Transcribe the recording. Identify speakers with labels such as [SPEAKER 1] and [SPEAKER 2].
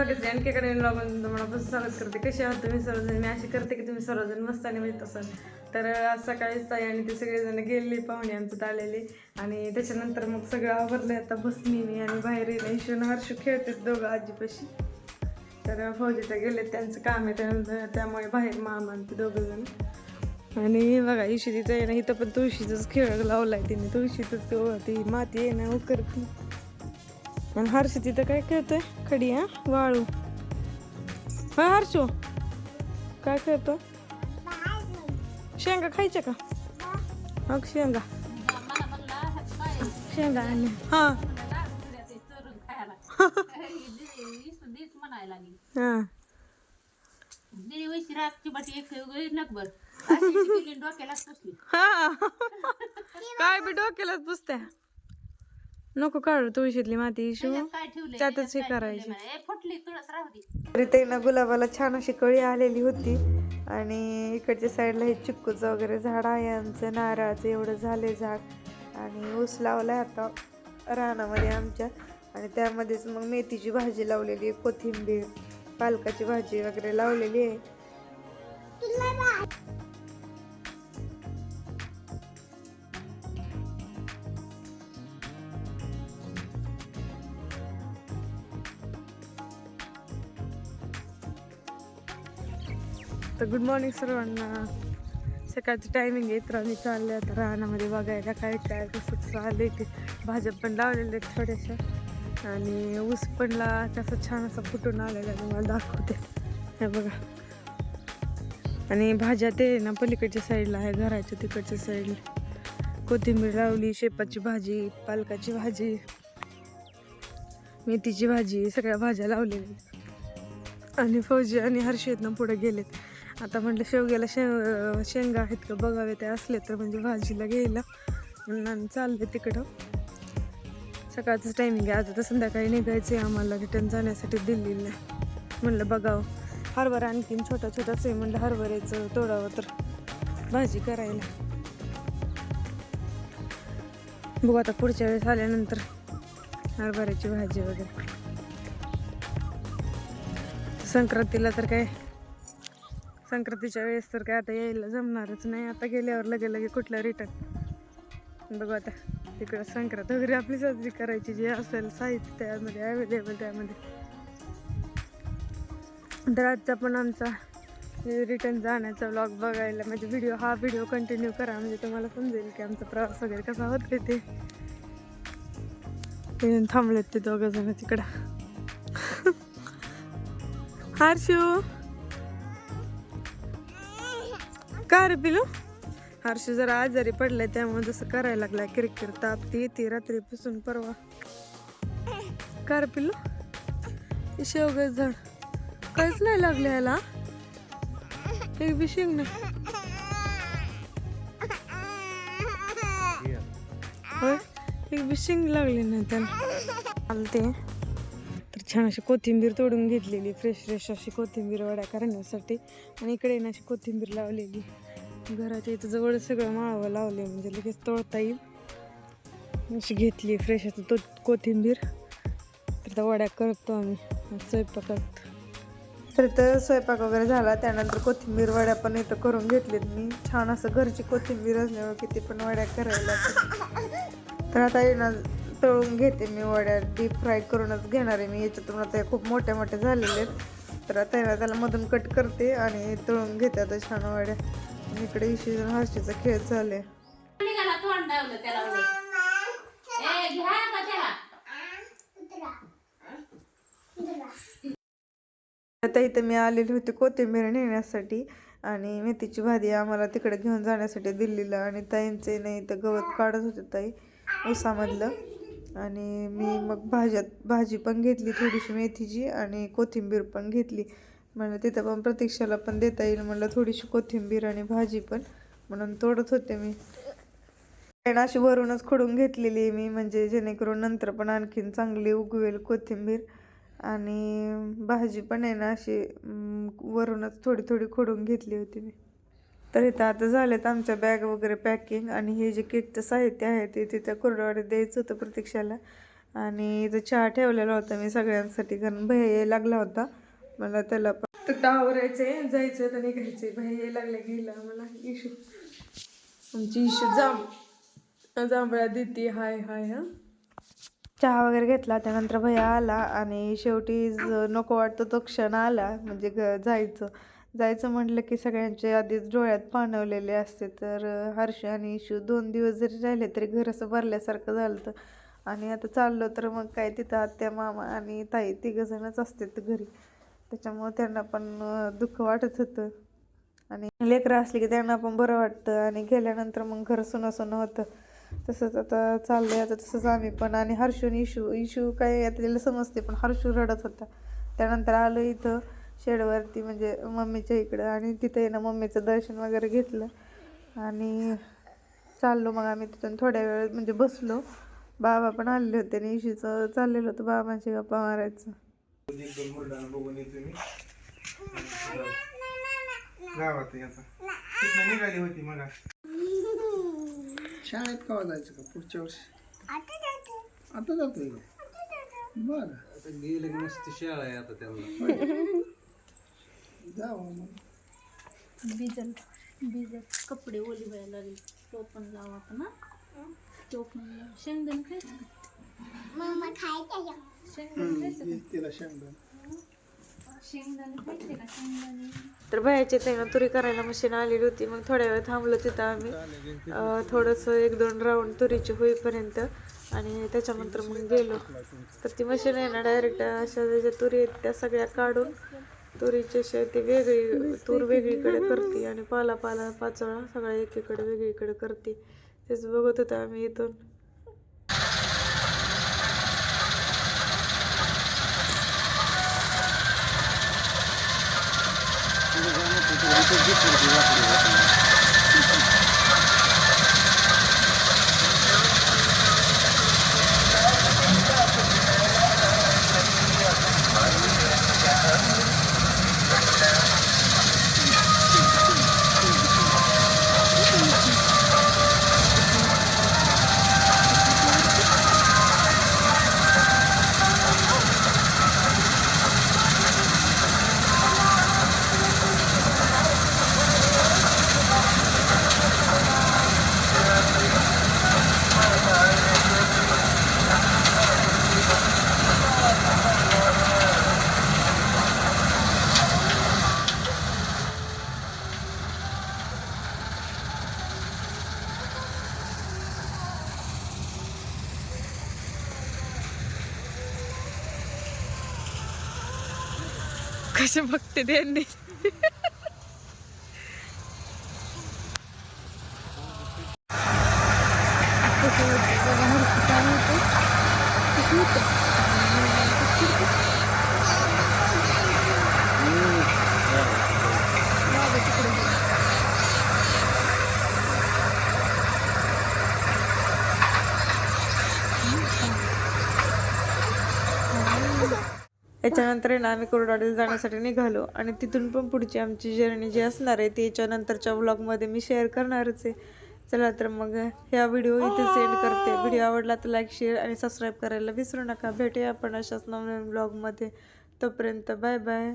[SPEAKER 1] सकाळचे आणखीकडे लागून तुम्हाला बस स्वागत करते. कसे आहात तुम्ही सर्वजण? मी अशी करते की तुम्ही सर्वजण मस्त आणि म्हणजे तसं तर आज सकाळीच ताई आणि ते सगळेजण गेलेले पाहुणे आमच्यात आलेले. आणि त्याच्यानंतर मग सगळं आवरलं आता बसनी मी आणि बाहेर येणं ईशून हर्षू खेळतात दोघं आजीपाशी. तर फौजीचं गेले त्यांचं काम आहे त्यानंतर त्यामुळे बाहेर मामा ते दोघं जण. आणि बघा इशी तिचं आहे ना इथं पण तुळशीचाच खेळ लावलाय तिने. तुळशीचंच तो ती माती आहे ना उकरती. आणि हर्ष तिथं काय खेळतोय? खडी हा? वाळू. हा हर्षो? काय खेळतो? शेंगा खायच्या का? मग शेंगा. शेंगा आणि हा. हा.
[SPEAKER 2] रातची बाटी एक नकबर डोक्यालाच
[SPEAKER 1] हा. काय बी डोक्यालाच पुसत्या नको काढू तुळशीतली माती इशू. त्यातच हे करायची.
[SPEAKER 2] फुटली तुळस राहती
[SPEAKER 1] तरी ते ना गुलाबाला छान अशी कळी आलेली होती. आणि इकडच्या साईडला हे चिक्कूचं वगैरे झाड आहे आमचं नारळाचं एवढं झाले झाड. आणि ऊस लावलाय आता रानामध्ये आमच्या. आणि त्यामध्येच मग मेथीची भाजी लावलेली आहे कोथिंबीर पालकाची भाजी वगैरे लावलेली आहे. गुड मॉर्निंग सर्वांना. सकाळचं टायमिंग आहे तर आम्ही चालले आता रानामध्ये बघायला काय काय कसं चालले ते. भाज्या पण लावलेल्या आहेत थोड्याशा. आणि ऊस पण ला कसं छान असं फुटून आलेला मला दाखवते. हे बघा. आणि भाज्या ते ना पलीकडच्या साईडला आहे घराच्या तिकडच्या साईडला कोथिंबीर लावली शेपाची भाजी पालकाची भाजी मेथीची भाजी सगळ्या भाज्या लावलेल्या आहेत. आणि फौजी आणि हर्षेतनं पुढे गेलेत. आता म्हटलं शेवग्याला शे शेंगा आहेत का बघावे ते असले तर म्हणजे भाजीला घ्यायला. आणि चालले तिकडं. सकाळचंच टायमिंग आहे. आज आता संध्याकाळी निघायचं आहे आम्हाला रिटर्न जाण्यासाठी दिल्लीला. म्हणलं बघावं. हरभरा आणखीन छोटा छोटाच आहे. म्हणलं हरभऱ्याचं तोडावं तर. भाजी करायला. बघू आता पुढच्या वेळेस आल्यानंतर हरभऱ्याची भाजी वगैरे. संक्रांतीला तर काय संक्रांतीच्या वेळेस तर काय आता यायला जमणारच नाही. आता गेल्यावर लगे लगे कुठला रिटर्न. बघू आता. तिकडं संक्रांत वगैरे आपली साजरी करायची जे असेल साहित्य त्यामध्ये अवेलेबल त्यामध्ये. तर आजचा पण आमचा रिटर्न जाण्याचा व्लॉग बघायला म्हणजे व्हिडिओ हा व्हिडिओ कंटिन्यू करा म्हणजे तुम्हाला समजेल की आमचा प्रवास वगैरे कसा होत ते. ते थांबलेत ते दोघं जण तिकडं. हर्षू! का रे पिलू हर्षू जरा आजारी पडलाय त्यामुळे जसं करायला लागलाय किरकिर ताप ती येते रात्रीपासून परवा. का रे पिलू शेवग झाड. काहीच नाही लागलं याला एक बी शेंग नाही. एक बी शेंग लागली नाही त्याला. चालते तर छान अशी कोथिंबीर तोडून घेतलेली फ्रेश फ्रेश अशी कोथिंबीर वड्या करण्यासाठी. आणि इकडे ना अशी कोथिंबीर लावलेली. घराच्या इथं जवळ सगळं माळावं लावले म्हणजे लगेच तोडता येईल. अशी घेतली फ्रेश आता तो कोथिंबीर. तर त्या वड्या करतो आम्ही स्वयंपाकात. तर इथं स्वयंपाक वगैरे झाला त्यानंतर कोथिंबीर वड्या पण इथं करून घेतलीत मी. छान असं घरची कोथिंबीर असल्यावर किती पण वड्या करायला तर आता येणार तळून घेते मी वड्या डीप फ्राय करूनच घेणार आहे मी. याच्यातून आता हे खूप मोठ्या मोठ्या झालेले आहेत. तर आता येणार त्याला मधून कट करते आणि तळून घेते आता छान वड्या. इकडे इशी हर्षीचा खेळ चालले
[SPEAKER 2] निघाला तोंड लावलं त्याला म्हणे. ए घ्या का त्याला?
[SPEAKER 1] आता इथं मी आलेली होती कोथिंबीर नेण्यासाठी आणि मेथीची भाजी आम्हाला तिकडे घेऊन जाण्यासाठी दिल्लीला आणि ताईंचे नाही तर गवत काढत होते ताई उसामधलं. आणि मी मग भाज्यात भाजी पण घेतली थोडीशी मेथीची आणि कोथिंबीर पण घेतली. म्हणलं तिथं पण प्रतीक्षाला पण देता येईल म्हणलं थोडीशी कोथिंबीर आणि भाजी पण. म्हणून तोडत होते मी. अशी वरूनच खोडून घेतलेली आहे मी म्हणजे जेणेकरून नंतर पण आणखीन चांगली उगवेल कोथिंबीर. आणि भाजी पण आहे ना अशी वरूनच थोडी थोडी खोडून घेतली होती मी. तर इथं आता झालेत आमच्या बॅग वगैरे पॅकिंग आणि हे जे केकचं साहित्य आहे ते तिथं कुरडवाडीत द्यायचं होतं प्रतीक्षाला.
[SPEAKER 3] आणि इथं चहा ठेवलेला होता मी सगळ्यांसाठी कारण भय लागला होता. मला त्याला पण तर आवरायचंय जायचं तर निघायचंय. भैया यायला लागला गेला मला इशू आमची इशू जांभ जांभळा देते हाय हाय हा. चहा वगैरे घेतला त्यानंतर भैया आला आणि शेवटी नको वाटतो तो क्षण आला म्हणजे ग जायचं. जायचं म्हटलं की सगळ्यांचे आधीच डोळ्यात पाणवलेले असते तर हर्ष आणि इशू दोन दिवस जरी राहिले तरी घर असं भरल्यासारखं झालं होतं आणि आता चाललो तर मग काय तिथं आत्या मामा आणि ताई तिघंजणच असतात घरी. त्याच्यामुळं त्यांना पण दुःख वाटत होतं. आणि लेकरं असली की त्यांना पण बरं वाटतं. आणि गेल्यानंतर मग घर सुनं सुनं होतं. तसंच आता चाललंय. आता तसंच आम्ही पण आणि हर्षून इशू इशू काय त्याला समजते पण हर्षू रडत होता. त्यानंतर आलो इथं शेडवरती म्हणजे मम्मीच्या इकडं. आणि तिथं ना मम्मीचं दर्शन वगैरे घेतलं. आणि चाललो मग आम्ही तिथून थोड्या वेळ म्हणजे बसलो. बाबा पण आलेले होते आणि इशूचं चाललेलं होतं बाबांची गप्पा मारायचं.
[SPEAKER 4] गावात आहे आता तिथनं निघाली होती मग शाळेत केव्हा जायचं का? पुढच्या वर्षी? आता जातोय का? बरं.
[SPEAKER 5] आता गेलं की मस्त शाळा आहे आता त्यांना.
[SPEAKER 4] जावं मग.
[SPEAKER 2] भिजल भिजत. कपडे ओली व्हायला लागले. तो पण लावा आपण हा तो पण लावा. शेंगदाणे खायचं का? खायचं
[SPEAKER 4] तिला शेंगदाणे
[SPEAKER 3] तर बाहेरचे त्यांना तुरी करायला मशीन आलेली होती. मग थोड्या वेळ थांबलो तिथं आम्ही. अं, थोडंसं एक दोन राऊंड तुरीची होईपर्यंत आणि त्याच्यानंतर मग गेलो. तर ती मशीन आहे ना डायरेक्ट अशा ज्या तुरी आहेत त्या सगळ्या काढून तुरीची अशी ती वेगळी तूर वेगळीकडे करते आणि पाला पाला पाचोळा सगळ्या एकीकडे वेगळीकडे करते. तेच बघत होतो आम्ही इथून. পরিচর্যা পরিষেবা পরিবর্তন कसे बघते त्यांनी याच्यानंतर त्याच्यानंतर ना आम्ही कोरडवाडीला जाण्यासाठी निघालो. आणि तिथून पण पुढची आमची जर्नी जी असणार आहे ती याच्यानंतरच्या व्लॉगमध्ये मी शेअर करणारच आहे. चला तर मग ह्या व्हिडिओ इथे सेंड करते. व्हिडिओ आवडला तर लाईक शेअर आणि सबस्क्राईब करायला विसरू नका. भेटूया आपण अशाच नवीन ब्लॉगमध्ये तोपर्यंत बाय बाय